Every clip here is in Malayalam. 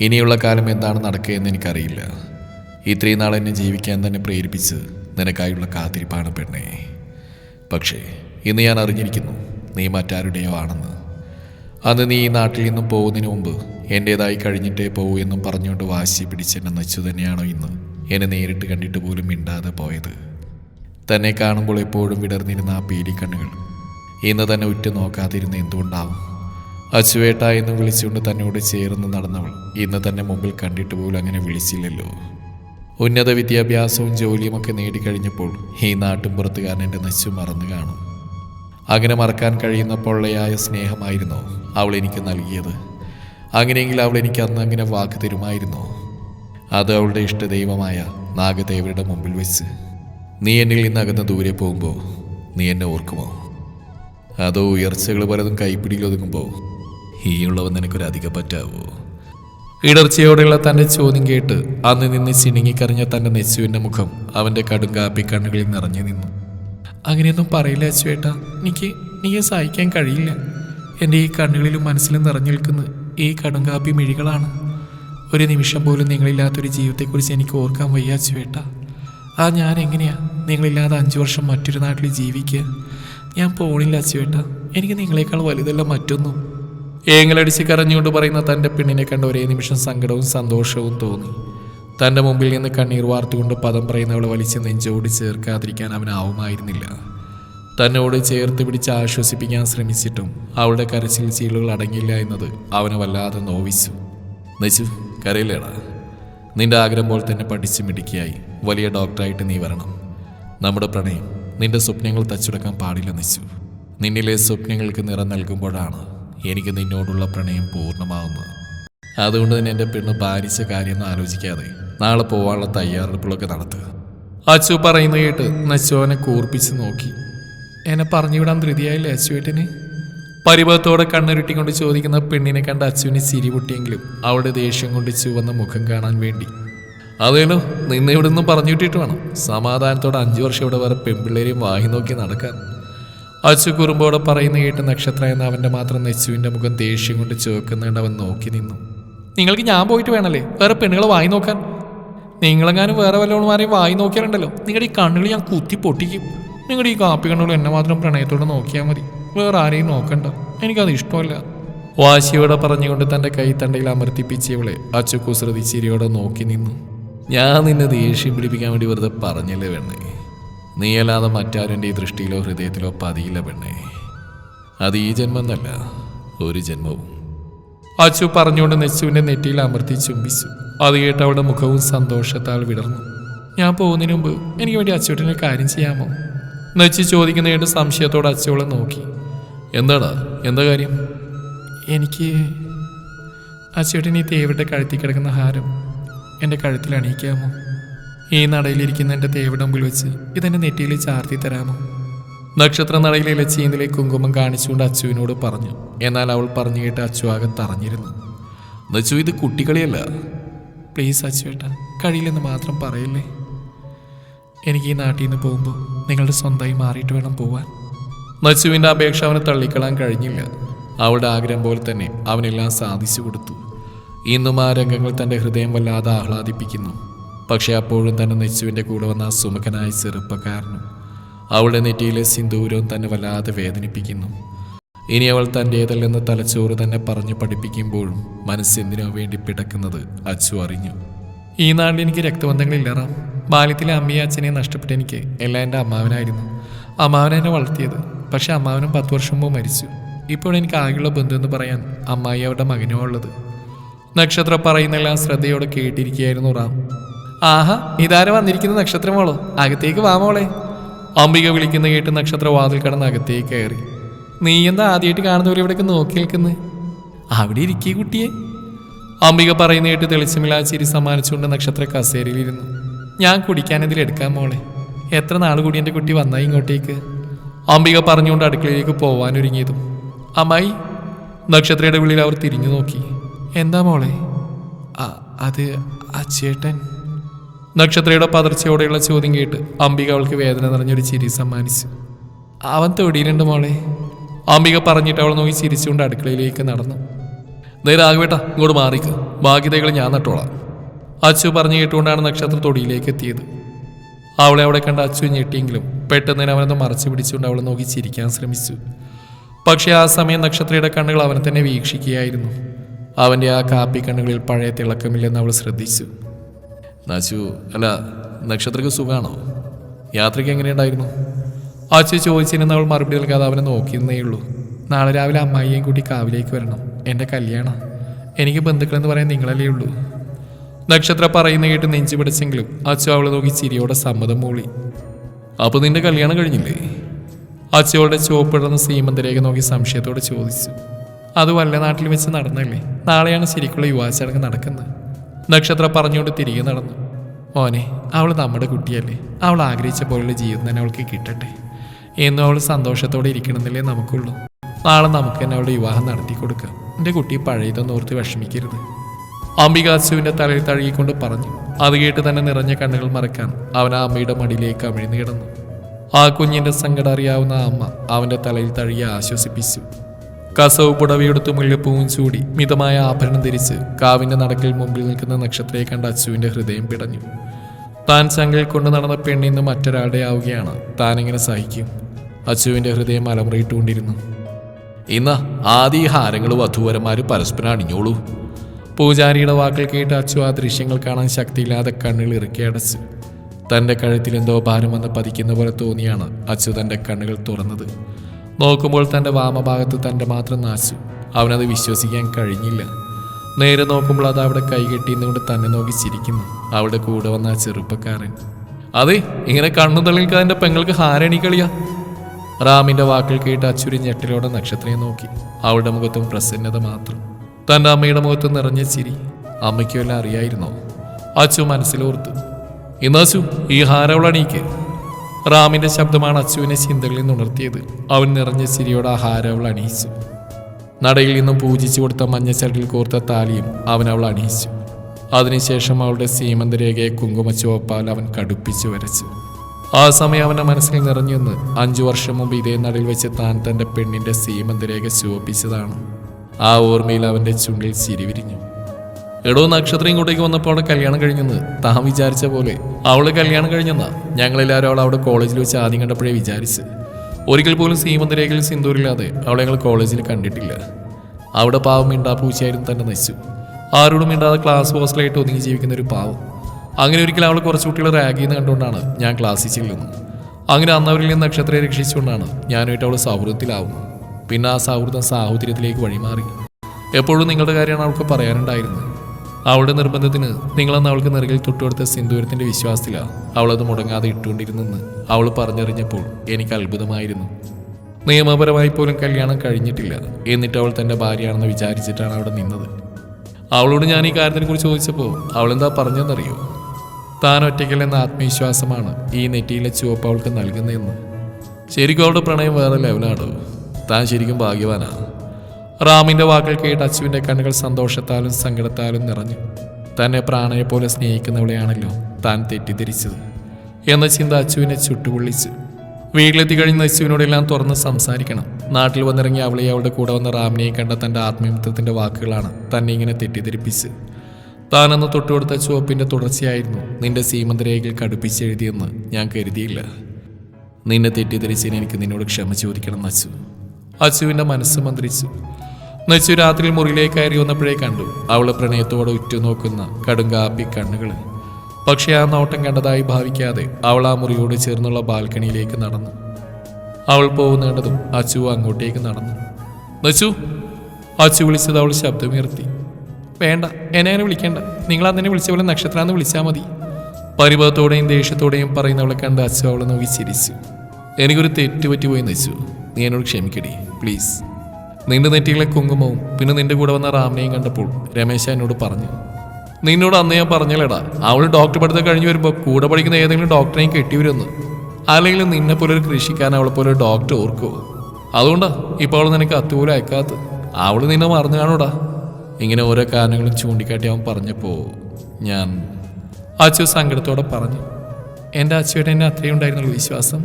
ഇനിയുള്ള കാലം എന്താണ് നടക്കുകയെന്ന് എനിക്കറിയില്ല. ഇത്രയും നാൾ എന്നെ ജീവിക്കാൻ തന്നെ പ്രേരിപ്പിച്ച് നിനക്കായുള്ള കാത്തിരിപ്പാണ് പെണ്ണേ. പക്ഷേ ഇന്ന് ഞാൻ അറിഞ്ഞിരിക്കുന്നു നീ മറ്റാരുടെയോ ആണെന്ന്. അന്ന് നീ ഈ നാട്ടിൽ നിന്നും പോകുന്നതിന് മുമ്പ് എന്റേതായി കഴിഞ്ഞിട്ടേ പോകൂ എന്നും പറഞ്ഞുകൊണ്ട് വാശി പിടിച്ചെന്നെ നച്ചു തന്നെയാണോ ഇന്ന് എന്നെ നേരിട്ട് കണ്ടിട്ട് പോലും മിണ്ടാതെ പോയത്? തന്നെ കാണുമ്പോൾ എപ്പോഴും വിടർന്നിരുന്ന ആ പേടിക്കണ്ണുകൾ ഇന്ന് തന്നെ ഉറ്റു നോക്കാതിരുന്ന എന്തുകൊണ്ടാവും? അച്ചുവേട്ട എന്ന് വിളിച്ചുകൊണ്ട് തന്നോട് ചേർന്ന് നടന്നവൾ. ഇന്ന് തന്നെ മുമ്പിൽ കണ്ടിട്ട് പോലും അങ്ങനെ വിളിച്ചില്ലല്ലോ. ഉന്നത വിദ്യാഭ്യാസവും ജോലിയുമൊക്കെ നേടിക്കഴിഞ്ഞപ്പോൾ ഈ നാട്ടും പുറത്തുകാരൻ എന്റെ നശു മറന്നു കാണും. അങ്ങനെ മറക്കാൻ കഴിയുന്ന പൊള്ളയായ സ്നേഹമായിരുന്നു അവൾ എനിക്ക് നൽകിയത്. അങ്ങനെയെങ്കിൽ അവൾ എനിക്ക് അന്ന് അങ്ങനെ വാക്ക് തരുമായിരുന്നു. അത് അവളുടെ ഇഷ്ടദൈവമായ നാഗദേവരുടെ മുമ്പിൽ വെച്ച്. നീ എന്നിൽ നിന്ന് അകന്ന് ദൂരെ പോകുമ്പോൾ നീ എന്നെ ഓർക്കുമോ? അതോ ഉയർച്ചകൾ പലതും കൈപ്പിടിയിൽ ഒതുങ്ങുമ്പോൾ ഈയുള്ളവൻ നിനക്കൊരു അധിക പറ്റാവോ? ഇടർച്ചയോടെയുള്ള തന്റെ ചോദ്യം കേട്ട് അന്ന് നിന്ന് ചിണുങ്ങിക്കറിഞ്ഞ തന്റെ നെച്ചുവിന്റെ മുഖം അവന്റെ കടുങ്കാപ്പി കണ്ണുകളിൽ നിറഞ്ഞു നിന്നു. അങ്ങനെയൊന്നും പറയില്ല അച്ചുവേട്ട എനിക്ക് നീ സഹായിക്കാൻ കഴിയില്ല. എന്റെ ഈ കണ്ണുകളിലും മനസ്സിലും നിറഞ്ഞു നിൽക്കുന്ന ഈ കടും കാപ്പി മിഴികളാണ്. ഒരു നിമിഷം പോലും നിങ്ങളില്ലാത്തൊരു ജീവിതത്തെക്കുറിച്ച് എനിക്ക് ഓർക്കാൻ വയ്യ അച്ചുവേട്ട ആ ഞാൻ എങ്ങനെയാ നിങ്ങളില്ലാതെ അഞ്ചു വർഷം മറ്റൊരു നാട്ടിൽ ജീവിക്കുക? ഞാൻ പോണില്ല അച്ചുവേട്ട എനിക്ക് നിങ്ങളെക്കാൾ വലുതല്ല മറ്റൊന്നും. ഏങ്ങലടിച്ച് കരഞ്ഞുകൊണ്ട് പറയുന്ന തന്റെ പെണ്ണിനെ കണ്ട ഒരേ നിമിഷം സങ്കടവും സന്തോഷവും തോന്നി. തന്റെ മുമ്പിൽ നിന്ന് കണ്ണീർ വാർത്തുകൊണ്ട് പദം പറയുന്നവളെ വലിച്ച് നെഞ്ചോട് ചേർക്കാതിരിക്കാൻ അവനാവുമായിരുന്നില്ല തന്നോട് ചേർത്ത് പിടിച്ച് ആശ്വസിപ്പിക്കാൻ ശ്രമിച്ചിട്ടും അവളുടെ കരച്ചിൽ ചീളുകൾ അടങ്ങിയില്ല എന്നത് അവനെ വല്ലാതെ നോവിച്ചു. നെച്ചു കരയില്ലേടാ. നിന്റെ ആഗ്രഹം പോലെ തന്നെ പഠിച്ച് മിടുക്കിയായി. വലിയ ഡോക്ടറായിട്ട് നീ വരണം. നമ്മുടെ പ്രണയം നിന്റെ സ്വപ്നങ്ങൾ തച്ചുടക്കാൻ പാടില്ല നെച്ചു നിന്നിലെ സ്വപ്നങ്ങൾക്ക് നിറം നൽകുമ്പോഴാണ് എനിക്ക് നിന്നോടുള്ള പ്രണയം പൂർണമാകുന്നത് അതുകൊണ്ട് തന്നെ എന്റെ പെണ്ണ് ഭാരിച്ച കാര്യമൊന്നും ആലോചിക്കാതെ നാളെ പോവാനുള്ള തയ്യാറെടുപ്പുകളൊക്കെ നടത്തുക. അച്ചു പറയുന്ന കേട്ട് നച്ചുവനെ കൂർപ്പിച്ച് നോക്കി. എന്നെ പറഞ്ഞുവിടാൻ ധൃതിയായില്ലേ അച്ചുവേട്ടന്? പരിഭവത്തോടെ കണ്ണുരുട്ടിക്കൊണ്ട് ചോദിക്കുന്ന പെണ്ണിനെ കണ്ട അച്ചുവിന് ചിരി പൊട്ടിയെങ്കിലും അവളുടെ ദേഷ്യം കൊണ്ട് ചുവന്ന മുഖം കാണാൻ വേണ്ടി. അതേലോ നിന്ന് ഇവിടെ നിന്ന് പറഞ്ഞു വിട്ടിട്ട് വേണം. സമാധാനത്തോടെ അഞ്ചു വർഷം ഇവിടെ വേറെ പെൺപിള്ളേരെയും വാങ്ങി നോക്കി നടക്കാൻ. അച്ചു കുറുമ്പോടെ പറയുന്ന കേട്ട് നക്ഷത്ര എന്ന അവന്റെ മാത്രം നെച്ചുവിന്റെ മുഖം ദേഷ്യം കൊണ്ട് ചേർക്കുന്നുണ്ട് അവൻ നോക്കി നിന്നു. നിങ്ങൾക്ക് ഞാൻ പോയിട്ട് വേണല്ലേ? വേറെ പെണ്ണുകൾ വായി നോക്കാൻ. നിങ്ങളെങ്ങാനും വേറെ വല്ലവന്മാരെയും വായി നോക്കിയാലുണ്ടല്ലോ. നിങ്ങളുടെ ഈ കണ്ണുകൾ ഞാൻ കുത്തി പൊട്ടിക്കും. നിങ്ങളുടെ ഈ കാപ്പി കണ്ണുകൾ എന്നെ മാത്രം പ്രണയത്തോടെ നോക്കിയാൽ മതി. വേറെ ആരെയും നോക്കണ്ട. എനിക്കത് ഇഷ്ടമല്ല. വാശിയോടെ പറഞ്ഞുകൊണ്ട് തന്റെ കൈത്തണ്ടയിൽ അമർത്തിപ്പിച്ചവളെ അച്ചു കുസൃതി ചിരിയോടെ നോക്കി നിന്നു. ഞാൻ നിന്നെ ദേഷ്യം പിടിപ്പിക്കാൻ വേണ്ടി വെറുതെ പറഞ്ഞല്ലേ വേണേ നീയല്ലാതെ മറ്റാരും ഈ ദൃഷ്ടിയിലോ ഹൃദയത്തിലോ പതിയില്ല പെണ്ണേ. അത് ഈ ജന്മെന്നല്ല ഒരു ജന്മവും. അച്ചു പറഞ്ഞുകൊണ്ട് നെച്ചുവിന്റെ നെറ്റിയിൽ അമർത്തി ചുംബിച്ചു. അത് കേട്ട് അവളുടെ മുഖവും സന്തോഷത്താൽ വിടർന്നു. ഞാൻ പോകുന്നതിന് മുമ്പ് എനിക്ക് വേണ്ടി അച്ചുവിട്ടിനെ കാര്യം ചെയ്യാമോ? നെച്ചു ചോദിക്കുന്ന കേട്ട് സംശയത്തോടെ അച്ചുവളെ നോക്കി. എന്താടാ? എന്താ കാര്യം? എനിക്ക് അച്ചുവേട്ടൻ ഈ തേവയുടെ കഴുത്തി കിടക്കുന്ന ഹാരം എന്റെ കഴുത്തിൽ അണിയിക്കാമോ? ഈ നടയിലിരിക്കുന്ന എന്റെ തേവിടമ്പിൽ വെച്ച് ഇതെന്റെ നെറ്റിയിൽ ചാർത്തി തരാമോ? നക്ഷത്ര നടയിലെ ലച്ചീന്തിലെ കുങ്കുമം കാണിച്ചുകൊണ്ട് അച്ചുവിനോട് പറഞ്ഞു. എന്നാൽ അവൾ പറഞ്ഞു കേട്ട് അച്ചു ആകെ തറഞ്ഞിരുന്നു. നച്ചു ഇത് കുട്ടികളിയല്ല. പ്ലീസ് അച്ചുവേട്ട കഴിയില്ലെന്ന് മാത്രം പറയല്ലേ? എനിക്ക് ഈ നാട്ടിൽ നിന്ന് പോകുമ്പോൾ നിങ്ങളുടെ സ്വന്തമായി മാറിയിട്ട് വേണം പോവാൻ. നച്ചുവിന്റെ അപേക്ഷ അവനെ തള്ളിക്കളാൻ കഴിഞ്ഞില്ല. അവളുടെ ആഗ്രഹം പോലെ തന്നെ അവനെല്ലാം സാധിച്ചു കൊടുത്തു. ഇന്നും ആ രംഗങ്ങൾ തന്റെ ഹൃദയം വല്ലാതെ ആഹ്ലാദിപ്പിക്കുന്നു. പക്ഷെ അപ്പോഴും തന്നെ നെച്ചുവിന്റെ കൂടെ വന്ന സുമുഖനായ ചെറുപ്പക്കാരനും അവളുടെ നെറ്റിയിലെ സിന്ദൂരവും തന്നെ വല്ലാതെ വേദനിപ്പിക്കുന്നു. ഇനി അവൾ തന്റേതല്ലെന്ന് തലച്ചോറ് തന്നെ പറഞ്ഞു പഠിപ്പിക്കുമ്പോഴും മനസ്സെന്തിനോ വേണ്ടി പിടക്കുന്നത് അച്ചു അറിഞ്ഞു. ഈ നാട്ടിൽ എനിക്ക് രക്തബന്ധങ്ങളില്ലറാം ബാല്യത്തിലെ അമ്മയും അച്ഛനെ നഷ്ടപ്പെട്ട എനിക്ക് എല്ലാം എന്റെ അമ്മാവനായിരുന്നു. അമ്മാവൻ എന്നെ വളർത്തിയത്. പക്ഷെ അമ്മാവനും പത്ത് വർഷം മുമ്പ് മരിച്ചു. ഇപ്പോൾ എനിക്ക് ആകെയുള്ള ബന്ധു എന്ന് പറയാൻ അമ്മായി അവരുടെ മകനോ ഉള്ളത് നക്ഷത്ര പറയുന്നെല്ലാം ശ്രദ്ധയോടെ കേട്ടിരിക്കുകയായിരുന്നു റാം. ആഹാ ഇതാര വന്നിരിക്കുന്ന നക്ഷത്രമോളോ? അകത്തേക്ക് വാമോളെ അംബിക വിളിക്കുന്ന കേട്ട് നക്ഷത്ര വാതിൽ കടന്ന് അകത്തേക്ക് കയറി. നീ എന്താ ആദ്യമായിട്ട് കാണുന്നവർ ഇവിടേക്ക് നോക്കി നിൽക്കുന്നത് അവിടെ ഇരിക്കേ കുട്ടിയെ. അംബിക പറയുന്ന കേട്ട് തെളിച്ചമില്ലാ ചിരി സമ്മാനിച്ചുകൊണ്ട് നക്ഷത്ര കസേരയിലിരുന്നു. ഞാൻ കുടിക്കാൻ ഇതിൽ എടുക്കാൻ മോളെ. എത്ര നാൾ കൂടി എന്റെ കുട്ടി വന്നായി ഇങ്ങോട്ടേക്ക്? അംബിക പറഞ്ഞുകൊണ്ട് അടുക്കളയിലേക്ക് പോവാനൊരുങ്ങിയതും. അമ്മായി നക്ഷത്രയുടെ വിളിയിൽ അവർ തിരിഞ്ഞു നോക്കി. എന്താ മോളെ? "അ- അത് അച്ചേട്ടൻ. നക്ഷത്രയുടെ പതർച്ചയോടെയുള്ള ചോദ്യം കേട്ട് അംബിക അവൾക്ക് വേദന നിറഞ്ഞൊരു ചിരി സമ്മാനിച്ചു. അവൻ തൊടിയിലുണ്ട് മോളെ. അംബിക പറഞ്ഞിട്ട് അവൾ നോക്കി ചിരിച്ചുകൊണ്ട് അടുക്കളയിലേക്ക് നടന്നു. ആകുവേട്ടാ ഇങ്ങോട്ട് മാറിക്ക്. ബാധ്യതകൾ ഞാൻ നട്ടോളാം. അച്ചു പറഞ്ഞു കേട്ടുകൊണ്ടാണ് നക്ഷത്ര തൊടിയിലേക്ക് എത്തിയത്. അവളെ അവിടെ കണ്ട അച്ചു ഞെട്ടിയെങ്കിലും പെട്ടെന്ന് തന്നെ അവനൊന്ന് മറച്ചു പിടിച്ചുകൊണ്ട് അവളെ നോക്കി ചിരിക്കാൻ ശ്രമിച്ചു. പക്ഷേ ആ സമയം നക്ഷത്രയുടെ കണ്ണുകൾ അവനെ തന്നെ വീക്ഷിക്കുകയായിരുന്നു. അവന്റെ ആ കാപ്പി കണ്ണുകളിൽ പഴയ തിളക്കമില്ലെന്ന് അവൾ ശ്രദ്ധിച്ചു. നാച്ചു അല്ല നക്ഷത്രക്ക് സുഖമാണോ യാത്രയ്ക്ക് എങ്ങനെയുണ്ടായിരുന്നു അച്ചു ചോദിച്ചിരുന്ന അവൾ മറുപടി നൽകാതെ അവനെ നോക്കിയിരുന്നേ ഉള്ളൂ. നാളെ രാവിലെ അമ്മായിയെയും കൂട്ടി കാവിലേക്ക് വരണം. എന്റെ കല്യാണം. എനിക്ക് ബന്ധുക്കളെന്ന് പറയാൻ നിങ്ങളല്ലേ ഉള്ളൂ. നക്ഷത്ര പറയുന്ന കേട്ട് നെഞ്ചു പിടിച്ചെങ്കിലും അച്ചു അവളെ നോക്കി ചിരിയോടെ സമ്മതം മൂളി. അപ്പോൾ നിന്റെ കല്യാണം കഴിഞ്ഞില്ലേ? അച്ചയോടെ ചുവപ്പിടുന്ന സീമന്തരേഖ നോക്കി സംശയത്തോടെ ചോദിച്ചു. അത് വല്ല നാട്ടിൽ വെച്ച് നടന്നല്ലേ? നാളെയാണ് ശരിക്കുള്ള യുവാചടങ്ങ് നടക്കുന്നത്. നക്ഷത്ര പറഞ്ഞുകൊണ്ട് തിരികെ നടന്നു. മോനെ അവൾ നമ്മുടെ കുട്ടിയല്ലേ. അവൾ ആഗ്രഹിച്ച പോലുള്ള ജീവിതം തന്നെ അവൾക്ക് കിട്ടട്ടെ. എന്നും അവൾ സന്തോഷത്തോടെ ഇരിക്കണമെന്നല്ലേ നമുക്കുള്ളൂ. നാളെ നമുക്ക് തന്നെ അവളുടെ വിവാഹം നടത്തി കൊടുക്കാം. എന്റെ കുട്ടി പഴയതൊന്നും ഓർത്ത് വിഷമിക്കരുത്. അംബികാസുവിന്റെ തലയിൽ തഴുകിക്കൊണ്ട് പറഞ്ഞു. അത് കേട്ട് തന്നെ നിറഞ്ഞ കണ്ണുകൾ മറക്കാൻ അവൻ ആ അമ്മയുടെ മടിയിലേക്ക് അമിഴ്ന്നു കിടന്നു. ആ കുഞ്ഞിന്റെ സങ്കടം അറിയാവുന്ന അമ്മ അവന്റെ തലയിൽ തഴുകി ആശ്വസിപ്പിച്ചു. കസവ് പുടവയെടുത്ത് മുല്ലപ്പൂവും ചൂടി മിതമായ ആഭരണം ധരിച്ച് കാവിന്റെ നടക്കിൽ മുമ്പിൽ നിൽക്കുന്ന നക്ഷത്രയെ കണ്ട അച്ചുവിന്റെ ഹൃദയം പിടഞ്ഞു. താൻ ചങ്കിൽ കൊണ്ട് നടന്ന പെണ്ണിന്ന് മറ്റൊരാളുടെ ആവുകയാണ്. താൻ എങ്ങനെ സഹിക്കും? അച്ചുവിന്റെ ഹൃദയം അലമുറയിട്ടുകൊണ്ടിരുന്നു. ഇന്ന് ആദ്യ ഹാരങ്ങൾ വധുവരന്മാര് പരസ്പരം അണിഞ്ഞോളൂ. പൂജാരിയുടെ വാക്കൾ കേട്ട് അച്ചു ആ ദൃശ്യങ്ങൾ കാണാൻ ശക്തിയില്ലാതെ കണ്ണുകൾ ഇറുക്കി അടച്ചു. തന്റെ കഴുത്തിൽ എന്തോ ഭാരം വന്ന് പതിക്കുന്ന പോലെ തോന്നിയാണ് അച്ചു തന്റെ കണ്ണുകൾ തുറന്നത്. നോക്കുമ്പോൾ തന്റെ വാമഭാഗത്ത് തന്റെ മാത്രം നാശു അവനത് വിശ്വസിക്കാൻ കഴിഞ്ഞില്ല. നേരെ നോക്കുമ്പോൾ അത് അവിടെ കൈകെട്ടിന്നുകൊണ്ട് തന്നെ നോക്കി ചിരിക്കുന്നു. അവിടെ കൂടെ വന്ന ആ ചെറുപ്പക്കാരൻ. അതെ ഇങ്ങനെ കണ്ണു തള്ളിക്ക് അതിന്റെ പെങ്ങൾക്ക് ഹാരണി കളിയാ റാമിന്റെ വാക്കുകൾ കേട്ട് അച്ചുരി ഞെട്ടിലോടെ നക്ഷത്രയെ നോക്കി. അവളുടെ മുഖത്തും പ്രസന്നത മാത്രം. തന്റെ അമ്മയുടെ മുഖത്ത് നിറഞ്ഞ ചിരി. അമ്മയ്ക്ക് വല്ല അറിയായിരുന്നോ? അച്ചു മനസ്സിലോർത്തു. ഇന്നാച്ചു ഈ ഹാരവൾ അണീക്ക് റാമിന്റെ ശബ്ദമാണ് അച്ചുവിനെ ചിന്തകളിൽ നിന്ന് ഉണർത്തിയത്. അവൻ നിറഞ്ഞ ചിരിയോടെ ആ ഹാരവൾ അണിയിച്ചു. നടയിൽ നിന്നും പൂജിച്ചു കൊടുത്ത മഞ്ഞച്ചട്ടിൽ കോർത്ത താലിയും അവൻ അവൾ അണിയിച്ചു. അതിനുശേഷം അവളുടെ സീമന്തരേഖയെ കുങ്കുമച്ചുവപ്പാൽ അവൻ കടുപ്പിച്ചു വരച്ചു. ആ സമയം അവന്റെ മനസ്സിൽ നിറഞ്ഞു നിന്ന് അഞ്ചു വർഷം മുമ്പ് ഇതേ നടയിൽ വെച്ച് താൻ തന്റെ പെണ്ണിന്റെ സീമന്തരേഖ ചുവപ്പിച്ചതാണ്. ആ ഓർമ്മയിൽ അവന്റെ ചുണ്ടിൽ ചിരി വിരിഞ്ഞു. എടോ നക്ഷത്രം ഇങ്ങോട്ടേക്ക് വന്നപ്പോൾ അവിടെ കല്യാണം കഴിഞ്ഞെന്ന് താൻ വിചാരിച്ച പോലെ അവൾ കല്യാണം കഴിഞ്ഞെന്നാ. ഞങ്ങളെല്ലാവരും അവൾ അവിടെ കോളേജിൽ വെച്ച് ആദ്യം കണ്ടപ്പോഴേ വിചാരിച്ച്. ഒരിക്കൽ പോലും സീമന്തരേഖയിൽ സിന്ദൂരില്ലാതെ അവളെ ഞങ്ങൾ കോളേജിൽ കണ്ടിട്ടില്ല. അവിടെ പാവം മിണ്ടാ പൂച്ചയായിരുന്നു തന്നെ നശിച്ചു ആരോടും മിണ്ടാതെ ക്ലാസ് ഹോസ്റ്റലായിട്ട് ഒതുങ്ങി ജീവിക്കുന്ന ഒരു പാവം. അങ്ങനെ ഒരിക്കൽ അവൾ കുറച്ച് കുട്ടികളെ റാഗ് ചെയ്യുന്ന കണ്ടുകൊണ്ടാണ് ഞാൻ ക്ലാസ്സിൽ ചെല്ലുന്നത്. അങ്ങനെ അന്നവരിൽ നിന്ന് നക്ഷത്രയെ രക്ഷിച്ചുകൊണ്ടാണ് ഞാനായിട്ട് അവൾ സൗഹൃദത്തിലാവുന്നത്. പിന്നെ ആ സൗഹൃദം സാഹോദര്യത്തിലേക്ക് വഴിമാറി. എപ്പോഴും നിങ്ങളുടെ കാര്യമാണ് അവൾക്ക് പറയാനുണ്ടായിരുന്നത്. അവളുടെ നിർബന്ധത്തിന് നിങ്ങളന്ന് അവൾക്ക് നിറകിൽ തൊട്ടുകൊടുത്ത സിന്ദൂരത്തിന്റെ വിശ്വാസത്തിലാണ് അവളത് മുടങ്ങാതെ ഇട്ടുകൊണ്ടിരുന്നെന്ന് അവൾ പറഞ്ഞറിഞ്ഞപ്പോൾ എനിക്ക് അത്ഭുതമായിരുന്നു. നിയമപരമായി പോലും കല്യാണം കഴിഞ്ഞിട്ടില്ല. എന്നിട്ട് അവൾ തന്റെ ഭാര്യയാണെന്ന് വിചാരിച്ചിട്ടാണ് അവിടെ നിന്നത്. അവളോട് ഞാൻ ഈ കാര്യത്തിനെ കുറിച്ച് ചോദിച്ചപ്പോൾ അവളെന്താ പറഞ്ഞെന്നറിയോ താൻ ഒറ്റയ്ക്കല്ലെന്ന ആത്മവിശ്വാസമാണ് ഈ നെറ്റിയിലെ ചുവപ്പ് അവൾക്ക് നൽകുന്നതെന്ന്. ശരിക്കും അവളുടെ പ്രണയം വേറെ ലെവലാണോ താൻ ശരിക്കും ഭാഗ്യവാനാ. റാമിന്റെ വാക്കുകൾ കേട്ട് അച്ചുവിന്റെ കണ്ണുകൾ സന്തോഷത്താലും സങ്കടത്താലും നിറഞ്ഞു. തന്നെ പ്രാണയെ പോലെ സ്നേഹിക്കുന്നവളെയാണല്ലോ താൻ തെറ്റിദ്ധരിച്ചത്. എന്ന ചിന്ത അച്ചുവിനെ ചുട്ടുപൊള്ളിച്ചു. വീട്ടിലെത്തി കഴിഞ്ഞ അച്ചുവിനോടെല്ലാം തുറന്ന് സംസാരിക്കണം. നാട്ടിൽ വന്നിറങ്ങി അവളെ അവളുടെ കൂടെ വന്ന റാമിനെയും കണ്ട തന്റെ ആത്മീയത്വത്തിന്റെ വാക്കുകളാണ് തന്നെ ഇങ്ങനെ തെറ്റിദ്ധരിപ്പിച്ച്. താനെന്ന് തൊട്ടുകൊടുത്ത ചുവപ്പിന്റെ തുടർച്ചയായിരുന്നു നിന്റെ സീമന്തരേഖയിൽ കടുപ്പിച്ചെഴുതിയെന്ന് ഞാൻ കരുതിയില്ല. നിന്നെ തെറ്റിദ്ധരിച്ചതിന് എനിക്ക് നിന്നോട് ക്ഷമ ചോദിക്കണം അച്ചു അച്ചുവിന്റെ മനസ്സ് മന്ത്രിച്ചു. നച്ചു രാത്രി മുറിയിലേക്ക് കയറി വന്നപ്പോഴേ കണ്ടു. അവൾ പ്രണയത്തോടെ ഉറ്റുനോക്കുന്ന കടുങ്കാപ്പി കണ്ണുകൾ പക്ഷെ ആ നോട്ടം കണ്ടതായി ഭാവിക്കാതെ അവൾ ആ മുറിയോട് ചേർന്നുള്ള ബാൽക്കണിയിലേക്ക് നടന്നു. അവൾ പോകുന്നേണ്ടതും അച്ചു അങ്ങോട്ടേക്ക് നടന്നു. നശു അച്ചു വിളിച്ചത് അവൾ ശബ്ദമുയർത്തി. വേണ്ട എന്നെ അങ്ങനെ വിളിക്കേണ്ട. നിങ്ങൾ അന്നെ വിളിച്ച പോലെ നക്ഷത്രാന്ന് വിളിച്ചാൽ മതി. പരിഭവത്തോടെയും ദേഷ്യത്തോടെയും പറയുന്നവളെ കണ്ട് അച്ചു അവളെ നോക്കി ചിരിച്ചു. എനിക്കൊരു തെറ്റുപറ്റി പോയി നശു നീ എന്നോട് ക്ഷമിക്കടി പ്ലീസ്. നിന്റെ നെറ്റിയിലെ കുങ്കുമവും പിന്നെ നിന്റെ കൂടെ വന്ന റാമിനെയും കണ്ടപ്പോൾ രമേശ എന്നോട് പറഞ്ഞു നിന്നോട് അന്ന് ഞാൻ പറഞ്ഞല്ലേടാ അവൾ ഡോക്ടർ പഠിത്തം കഴിഞ്ഞ് വരുമ്പോൾ കൂടെ പഠിക്കുന്ന ഏതെങ്കിലും ഡോക്ടറെയും കെട്ടിവരുമെന്ന് അല്ലെങ്കിൽ നിന്നെ പോലെ ഒരു കൃഷിക്കാരൻ അവളെ പോലെ ഡോക്ടർ ഓർക്കുമോ അതുകൊണ്ടാ ഇപ്പോൾ അവൾ നിനക്ക് അത്തുപോലും അയക്കാത്ത അവൾ നിന്നെ മറന്നു കാണൂടാ. ഇങ്ങനെ ഓരോ കാരണങ്ങളും ചൂണ്ടിക്കാട്ടി അവൻ പറഞ്ഞപ്പോൾ ഞാൻ അച്ചു സങ്കടത്തോടെ പറഞ്ഞു എന്റെ അച്ചുവേട്ടൻ എന്നെ അത്രയും ഉണ്ടായിരുന്നുള്ളൂ വിശ്വാസം?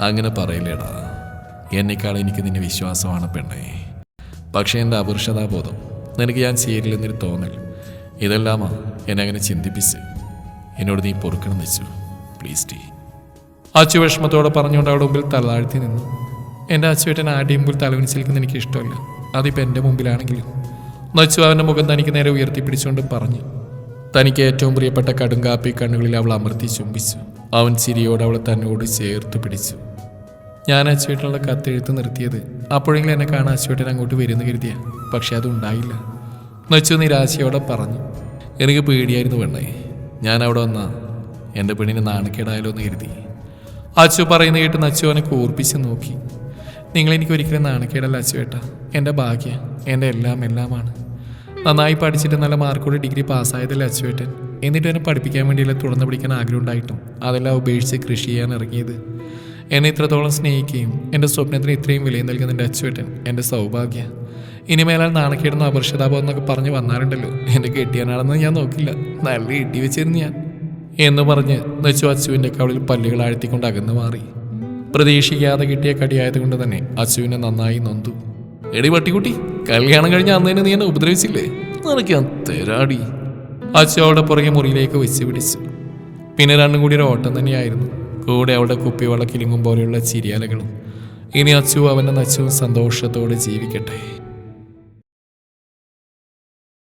അങ്ങനെ പറയില്ലേടാ. എന്നെക്കാൾ എനിക്ക് നിന്നെ വിശ്വാസമാണ് പെണ്ണേ. പക്ഷേ എന്റെ അപുരുഷതാബോധം? നിനക്ക് ഞാൻ ചേരില്ലെന്നൊരു തോന്നൽ. ഇതെല്ലാമാ എന്നെ അങ്ങനെ ചിന്തിപ്പിച്ച് എന്നോട് നീ പൊറുക്കണം വെച്ചു. Please tea. അച്ചു വിഷമത്തോടെ പറഞ്ഞുകൊണ്ട് അവിടെ മുമ്പിൽ തലതാഴ്ത്തി നിന്നു. എന്റെ അച്ചുവേട്ടൻ ആടിയുമ്പോൾ തലവനിച്ചിരിക്കുന്ന എനിക്ക് ഇഷ്ടമല്ല അതിപ്പോൾ എന്റെ മുമ്പിലാണെങ്കിലും. നച്ചു അവന്റെ മുഖം തനിക്ക് നേരെ ഉയർത്തിപ്പിടിച്ചുകൊണ്ട് പറഞ്ഞു. തനിക്ക് ഏറ്റവും പ്രിയപ്പെട്ട കടുങ്കാപ്പി കണ്ണുകളിൽ അവൾ അമർത്തി ചുംബിച്ചു. അവൻ ചിരിയോടെ അവളെ തന്നോട് ചേർത്ത് പിടിച്ചു. ഞാൻ അച്ചുവേട്ടനുള്ള കത്തെഴുത്ത് നിർത്തിയത്. അപ്പോഴെങ്കിലും എന്നെ കാണാൻ അച്ചുവേട്ടൻ അങ്ങോട്ട് വരുമെന്ന് കരുതിയ. പക്ഷെ അതുണ്ടായില്ല നച്ചു നിരാശയോടെ പറഞ്ഞു. എനിക്ക് പേടിയായിരുന്നു പെണ്ണേ. ഞാൻ അവിടെ വന്ന എന്റെ പെണ്ണിന് നാണക്കേടായാലോ എന്ന് കരുതി. അച്ചു പറയുന്ന കേട്ട് നച്ചു അവനെ കൂർപ്പിച്ച് നോക്കി. നിങ്ങൾ എനിക്ക് ഒരിക്കലും നാണക്കേടല്ല അച്ചുവേട്ട എന്റെ ഭാഗ്യ എന്റെ എല്ലാം എല്ലാമാണ്. നന്നായി പഠിച്ചിട്ട് നല്ല മാർക്കോടെ ഡിഗ്രി പാസ്സായതല്ലേ അച്ചുവേട്ടൻ എന്നിട്ട് എന്നെ പഠിപ്പിക്കാൻ വേണ്ടിയല്ല തുടർന്ന് പഠിക്കാൻ ആഗ്രഹം ഉണ്ടായിട്ടും. അതെല്ലാം ഉപേക്ഷിച്ച് കൃഷി ചെയ്യാൻ ഇറങ്ങിയത്. എന്നെ ഇത്രത്തോളം സ്നേഹിക്കുകയും എന്റെ സ്വപ്നത്തിന് ഇത്രയും വിലയും നൽകുന്ന എന്റെ അച്ചുവേട്ടൻ എന്റെ സൗഭാഗ്യ. ഇനിമേലാൽ നാണക്കേടുന്ന അപർഷതാപം എന്നൊക്കെ പറഞ്ഞ് വന്നാലുണ്ടല്ലോ എന്റെ കെട്ടിയാനാണെന്ന് ഞാൻ നോക്കില്ല. നല്ല ഇട്ടി വെച്ചിരുന്നു ഞാൻ. എന്ന് പറഞ്ഞ് നെച്ചു അച്ചുവിന്റെ കവളിൽ പല്ലുകൾ ആഴ്ത്തിക്കൊണ്ട് അകന്നു മാറി. പ്രതീക്ഷിക്കാതെ കിട്ടിയ കടിയായതുകൊണ്ട് തന്നെ അച്ചുവിനെ നന്നായി നൊന്തു. എടി പട്ടിക്കുട്ടി കല്യാണം കഴിഞ്ഞ അന്ന് തന്നെ നീ എന്നെ ഉപദ്രവിച്ചില്ലേ? നിനക്ക് ഞാൻ തരാടി. അച്ചു അവളുടെ പുറകെ മുറിയിലേക്ക് വെച്ച് പിടിച്ചു. പിന്നെ രണ്ടും കൂടി ഒരു ഓട്ടം തന്നെയായിരുന്നു. കൂടെ അവളുടെ കുപ്പിവെള്ള കിലുങ്ങും പോലെയുള്ള ചിരിയാലകളും. ഇനി അച്ചു അവന്റെ നച്ചുവും സന്തോഷത്തോടെ ജീവിക്കട്ടെ.